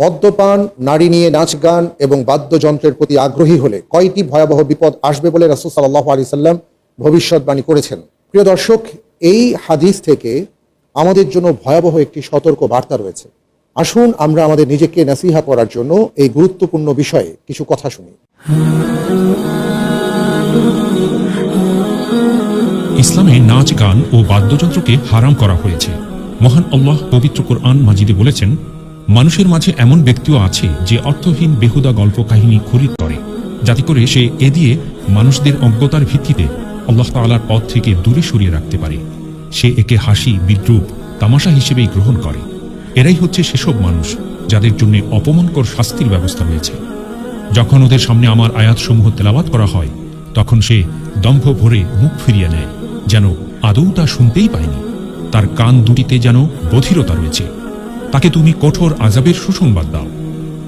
মদ্যপান, নারী নিয়ে নাচ গান এবং বাদ্যযন্ত্রের প্রতি আগ্রহী হলে কয়টি ভয়াবহ বিপদ আসবে বলে রাসুল সাল্লাহ আলি সাল্লাম ভবিষ্যৎবাণী করেছেন? প্রিয় দর্শক, এই হাদিস থেকে আমাদের জন্য ভয়াবহ একটি সতর্ক বার্তা রয়েছে। আসুন আমরা আমাদের নিজেকে নাসিহা করার জন্য এই গুরুত্বপূর্ণ বিষয়ে কিছু কথা শুনি। ইসলামে নাচ, গান ও বাদ্যযন্ত্রকে হারাম করা হয়েছে। মহান আল্লাহ পবিত্র কোরআন মাজিদে বলেছেন মানুষের মাঝে এমন ব্যক্তিও আছে যে অর্থহীন বেহুদা গল্প কাহিনী খরিদ করে। যাতে করে সে এ দিয়ে মানুষদের অজ্ঞতার ভিত্তিতে আল্লাহ তাআলার পথ থেকে দূরে সরিয়ে রাখতে পারে। সে একে হাসি, বিদ্রুপ, তামাশা হিসেবেই গ্রহণ করে। এরাই হচ্ছে সেসব মানুষ যাদের জন্য অপমানকর শাস্তির ব্যবস্থা রয়েছে। যখন ওদের সামনে আমার আয়াতসমূহ তেলাওয়াত করা হয়, তখন সে দম্ভ ভরে মুখ ফিরিয়ে নেয়, যেন আদৌ তা শুনতেই পায়নি। তার কান দুটিতে যেন বধিরতা রয়েছে। তাকে তুমি কঠোর আজাবের সুসংবাদ দাও।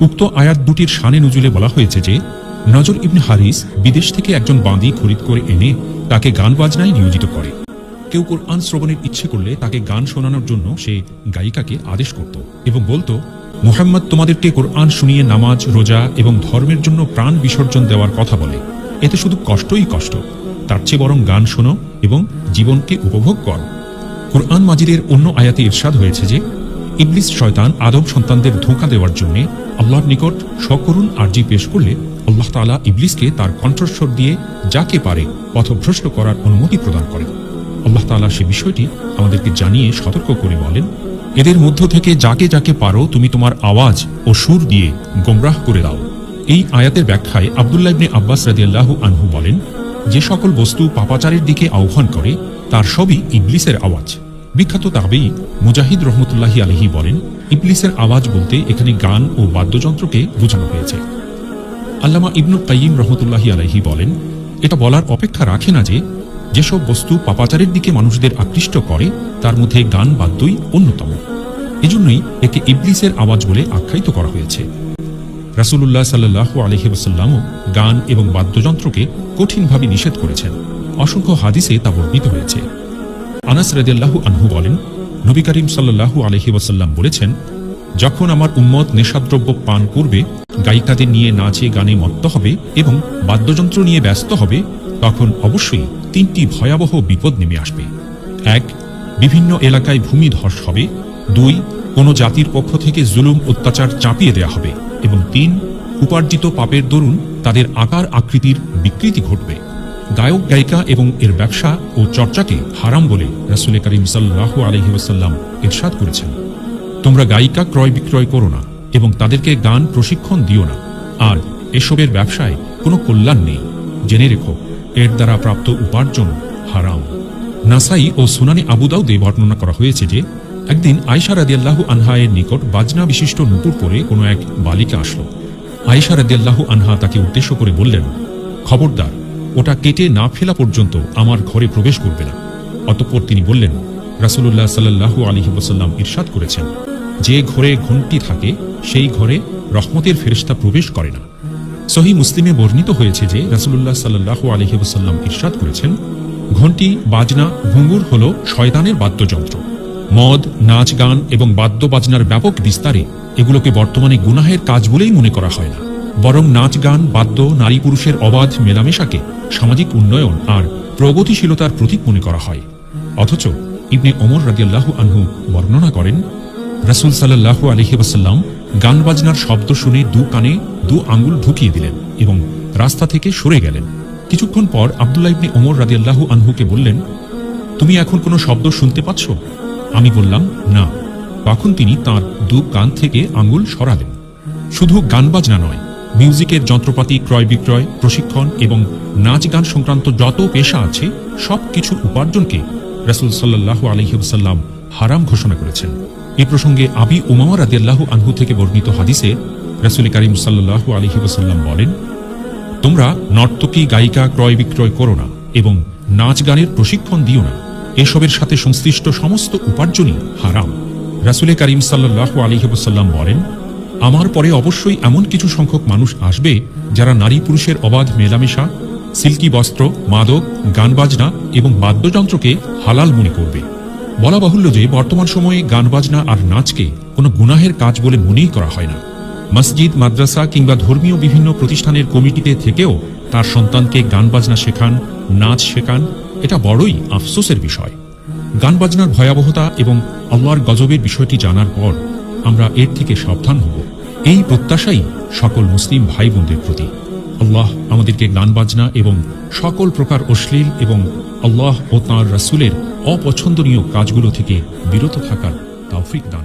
উক্ত আয়াত দুটির শানে নজুলে বলা হয়েছে যে, নজর ইবনে হারিস বিদেশ থেকে একজন বাঁদী খরিদ করে এনে তাকে গান বাজনায় নিয়োজিত করে। কেউ কোরআন শ্রবণের ইচ্ছে করলে তাকে গান শোনানোর জন্য সে গায়িকাকে আদেশ করত এবং বলতো, মোহাম্মদ তোমাদেরকে কোরআন শুনিয়ে নামাজ, রোজা এবং ধর্মের জন্য প্রাণ বিসর্জন দেওয়ার কথা বলে। এতে শুধু কষ্টই কষ্ট। তার চেয়ে বরং গান শোনো এবং জীবনকে উপভোগ কর। কোরআন মাজিদের অন্য আয়াতে ইরশাদ হয়েছে যে ইবলিস শয়তান আদম সন্তানদের ধোঁকা দেওয়ার জন্য আল্লাহর নিকট সকরুণ আর্জি পেশ করলে আল্লাহ তাআলা ইবলিসকে তার কণ্ঠস্বর দিয়ে যাকে পারে পথভ্রষ্ট করার অনুমতি প্রদান করেন। আল্লাহ তাআলা সে বিষয়টি আমাদেরকে জানিয়ে সতর্ক করে বলেন, এদের মধ্য থেকে যাকে যাকে পারো তুমি তোমার আওয়াজ ও সুর দিয়ে গোমরাহ করে দাও। এই আয়াতের ব্যাখ্যায় আবদুল্লাহ ইবনে আব্বাস রাদিয়াল্লাহু আনহু বলেন, যে সকল বস্তু পাপাচারের দিকে আহ্বান করে, তার সবই ইবলিসের আওয়াজ। বিখ্যাত তাবেই মুজাহিদ রহমতুল্লাহি আলহি বলেন, ইবলিসের আওয়াজ বলতে এখানে গান ও বাদ্যযন্ত্রকে বোঝানো হয়েছে। আল্লামা ইবনুল কাইয়িম রহমতুল্লাহি আলাইহি বলেন, এটা বলার অপেক্ষা রাখে না যে, যেসব বস্তু পাপাচারের দিকে মানুষদের আকৃষ্ট করে, তার মধ্যে গান বাদ্যই অন্যতম। এজন্যই একে ইবলিসের আওয়াজ বলে আখ্যায়িত করা হয়েছে। রাসূলুল্লাহ সাল্লাহ আলহি ওসাল্লামও গান এবং বাদ্যযন্ত্রকে কঠিনভাবে নিষেধ করেছেন। অসংখ্য হাদিসে তা বর্ণিত হয়েছে। আনাস রাদিয়াল্লাহু আনহু বলেন, নবী করিম সাল্লাল্লাহু আলহি ওয়াসাল্লাম বলেছেন, যখন আমার উম্মত নেশাদ্রব্য পান করবে, গায়িকাদের নিয়ে নাচে গানে মত্ত হবে এবং বাদ্যযন্ত্র নিয়ে ব্যস্ত হবে, তখন অবশ্যই তিনটি ভয়াবহ বিপদ নেমে আসবে। এক, বিভিন্ন এলাকায় ভূমি ধস হবে। দুই, কোনো জাতির পক্ষ থেকে জুলুম অত্যাচার চাপিয়ে দেয়া হবে। এবং তিন, উপার্জিত পাপের দরুন তাদের আকার আকৃতির বিকৃতি ঘটবে। গায়ক গায়িকা এবং এর ব্যবসা ও চর্চাকে হারাম বলে রাসুল করিম সাল্লাহ আলহি ওসাল্লাম ইরশাদ করেছেন। তোমরা গায়িকা ক্রয় বিক্রয় করো না এবং তাদেরকে গান প্রশিক্ষণ দিও না। আর এসবের ব্যবসায় কোনো কল্যাণ নেই। জেনে রেখো, এর দ্বারা প্রাপ্ত উপার্জন হারাম। নাসাই ও সুনানি আবুদাউদে বর্ণনা করা হয়েছে যে, একদিন আয়সা রাদিয়াল্লাহু আনহায়ের নিকট বাজনা বিশিষ্ট নুপুর পরে কোনো এক বালিকা আসলো। আয়সা রাদিয়াল্লাহু আনহা তাকে উদ্দেশ্য করে বললেন, খবরদার ওটা কেটে না ফেলা পর্যন্ত আমার ঘরে প্রবেশ করবে না। অতঃপর তিনি বললেন, রাসূলুল্লাহ সাল্লাল্লাহু আলাইহি ওয়াসাল্লাম ইরশাদ করেছেন। যে ঘরে ঘণ্টি থাকে, সেই ঘরে রহমতের ফেরেশতা প্রবেশ করে না। সহি মুসলিমে বর্ণিত হয়েছে যে রাসূলুল্লাহ সাল্লাল্লাহু আলাইহি ওয়াসাল্লাম ইরশাদ করেছেন ঘণ্টি বাজনা, ঘুঙুর হল শয়তানের বাদ্যযন্ত্র। মদ, নাচ গান এবং বাদ্য বাজনার ব্যাপক বিস্তারে এগুলোকে বর্তমানে গুনাহের কাজ বলেই মনে করা হয় না। বরং নাচ গান, বাদ্য, নারী পুরুষের অবাধ মেলামেশাকে সামাজিক উন্নয়ন আর প্রগতিশীলতার প্রতীক মনে করা হয়। অথচ ইবনে ওমর রাদিয়াল্লাহু আনহু বর্ণনা করেন, রাসূল সাল্লাল্লাহু আলাইহি ওয়াসাল্লাম গান বাজনার শব্দ শুনে দু কানে দু আঙ্গুল ঢুকিয়ে দিলেন এবং রাস্তা থেকে সরে গেলেন। কিছুক্ষণ পর আব্দুল্লাহ ইবনে ওমর রাদিয়াল্লাহু আনহুকে বললেন, তুমি এখন কোনো শব্দ শুনতে পাচ্ছ? আমি বললাম, না। তখন তিনি তার দু কান থেকে আঙ্গুল সরালেন। শুধু গান বাজনা নয় মিউজিকের যন্ত্রপাতি, ক্রয় বিক্রয়, প্রশিক্ষণ এবং নাচ গান সংক্রান্ত যত পেশা আছে, সব কিছু উপার্জনকে রাসুল সাল্লাহ আলহিউসাল্লাম হারাম ঘোষণা করেছেন। এ প্রসঙ্গে আবি উমামা রাদিয়াল্লাহু আনহু থেকে বর্ণিত হাদিসে রাসুল করিম সাল্লাহ আলহিউসাল্লাম বলেন, তোমরা নর্তকী, গায়িকা, ক্রয় বিক্রয় করো না এবং নাচ গানের প্রশিক্ষণ দিও না। এসবের সাথে সংশ্লিষ্ট সমস্ত উপার্জনই হারাম। রাসুলে করিম সাল্লাহ আলহিবসাল্লাম বলেন আমার পরে অবশ্যই এমন কিছু সংখ্যক মানুষ আসবে যারা নারী পুরুষের অবাধ মেলামেশা, সিল্কি বস্ত্র, মাদক গান বাজনা এবং বাদ্যযন্ত্রকে হালাল মনে করবে। বলা বাহুল্য যে বর্তমান সময়ে গান বাজনা আর নাচকে কোনো গুনাহের কাজ বলে মনেই করা হয় না। মসজিদ, মাদ্রাসা কিংবা ধর্মীয় বিভিন্ন প্রতিষ্ঠানের কমিটিতে থেকেও তার সন্তানকে গান বাজনা শেখান, নাচ শেখান, এটা বড়ই আফসোসের বিষয়। গান বাজনার ভয়াবহতা এবং আল্লাহর গজবের বিষয়টি জানার পর আমরা এর থেকে সাবধান হব এই প্রত্যাশাই সকল মুসলিম ভাই বোনদের প্রতি আল্লাহ আমাদেরকে গান বাজনা এবং সকল প্রকার অশ্লীল এবং আল্লাহ ও তাঁর রাসুলের অপছন্দনীয় কাজগুলো থেকে বিরত থাকার তৌফিক দান।